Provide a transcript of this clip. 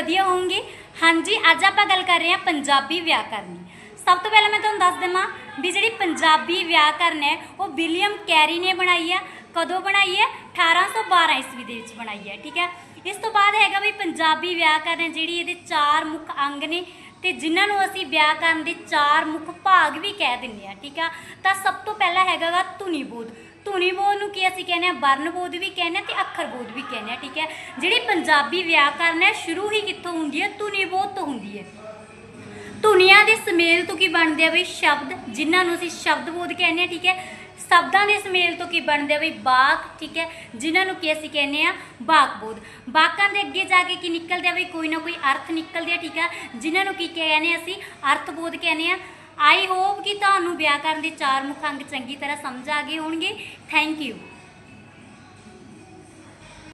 ਵਧੀਆ ਹੋਵੋਗੇ। ਹਾਂਜੀ, ਅੱਜ ਆਪਾਂ ਗੱਲ ਕਰ ਰਹੇ ਹਾਂ ਪੰਜਾਬੀ ਵਿਆਕਰਨ ਸਭ ਤੋਂ ਪਹਿਲਾਂ ਮੈਂ ਤੁਹਾਨੂੰ ਦੱਸ ਦੇਵਾਂ ਵੀ ਜਿਹੜੀ ਪੰਜਾਬੀ ਵਿਆਕਰਨ ਹੈ, ਉਹ ਵਿਲੀਅਮ ਕੈਰੀ ਨੇ ਬਣਾਈ ਹੈ, ਕਦੋਂ ਬਣਾਈ ਹੈ? 1812 ਈਸਵੀ ਦੇ ਵਿੱਚ ਬਣਾਈ ਹੈ, ਠੀਕ ਹੈ? ਇਸ ਤੋਂ ਬਾਅਦ ਹੈਗਾ ਵੀ ਪੰਜਾਬੀ ਵਿਆਕਰਨ ਹੈ, ਜਿਹੜੀ ਇਹਦੇ ਚਾਰ ਮੁੱਖ ਅੰਗ ਨੇ ਤੇ ਜਿਨ੍ਹਾਂ ਨੂੰ ਅਸੀਂ ਵਿਆਕਰਨ ਦੇ ਚਾਰ ਮੁੱਖ ਭਾਗ ਵੀ ਕਹਿ ਦਿੰਦੇ ਆ ਠੀਕ ਆ ਤਾਂ ਸਭ ਤੋਂ ਪਹਿਲਾਂ ਹੈਗਾ ਗਾ ਧੁਨੀ ਬੋਧ ਧੁਨੀ ਬੋਧ ਨੂੰ ਕੀ ਅਸੀਂ ਕਹਿੰਦੇ ਆ ਵਰਨ ਬੋਧ ਵੀ ਕਹਿੰਦੇ ਆ ਤੇ ਅੱਖਰ ਬੋਧ ਵੀ ਕਹਿੰਦੇ ਆ ਠੀਕ ਹੈ? ਜਿਹੜੀ ਪੰਜਾਬੀ ਵਿਆਕਰਨ ਹੈ, ਸ਼ੁਰੂ ਹੀ ਕਿੱਥੋਂ ਹੁੰਦੀ ਹੈ? ਧੁਨੀ ਬੋਧ ਤੋਂ ਹੁੰਦੀ ਹੈ। ਧੁਨੀਆਂ ਦੇ ਸਮੇਲ ਤੋਂ ਕੀ ਬਣਦੇ ਆ ਬਈ? ਸ਼ਬਦ, ਜਿਨ੍ਹਾਂ ਨੂੰ ਅਸੀਂ ਸ਼ਬਦ ਬੋਧ ਕਹਿੰਦੇ ਆ ਠੀਕ ਹੈ? ਸ਼ਬਦਾਂ ਦੇ ਸਮੇਲ ਤੋਂ ਕੀ ਬਣਦੇ ਆ ਬਈ? ਵਾਕ ਠੀਕ ਹੈ? ਜਿਨ੍ਹਾਂ ਨੂੰ ਕੀ ਅਸੀਂ ਕਹਿੰਦੇ ਆ ਵਾਕ ਬੋਧ। ਵਾਕਾਂ ਦੇ ਅੱਗੇ ਜਾ ਕੇ ਕੀ ਨਿਕਲਦੇ ਆ ਬਈ? ਕੋਈ ਨਾ ਕੋਈ ਅਰਥ ਨਿਕਲਦੇ ਆ, ਠੀਕ ਆ ਜਿਨ੍ਹਾਂ ਨੂੰ ਕੀ ਕਹਿੰਦੇ ਆ ਅਸੀਂ? ਅਰਥ ਬੋਧ ਕਹਿੰਦੇ ਆ। ਆਈ ਹੋਪ ਕਿ ਤੁਹਾਨੂੰ ਵਿਆਕਰਨ ਦੇ ਚਾਰ ਮੁੱਖ ਅੰਗ ਚੰਗੀ ਤਰ੍ਹਾਂ ਸਮਝ ਆ ਗਏ ਹੋਣਗੇ। Thank you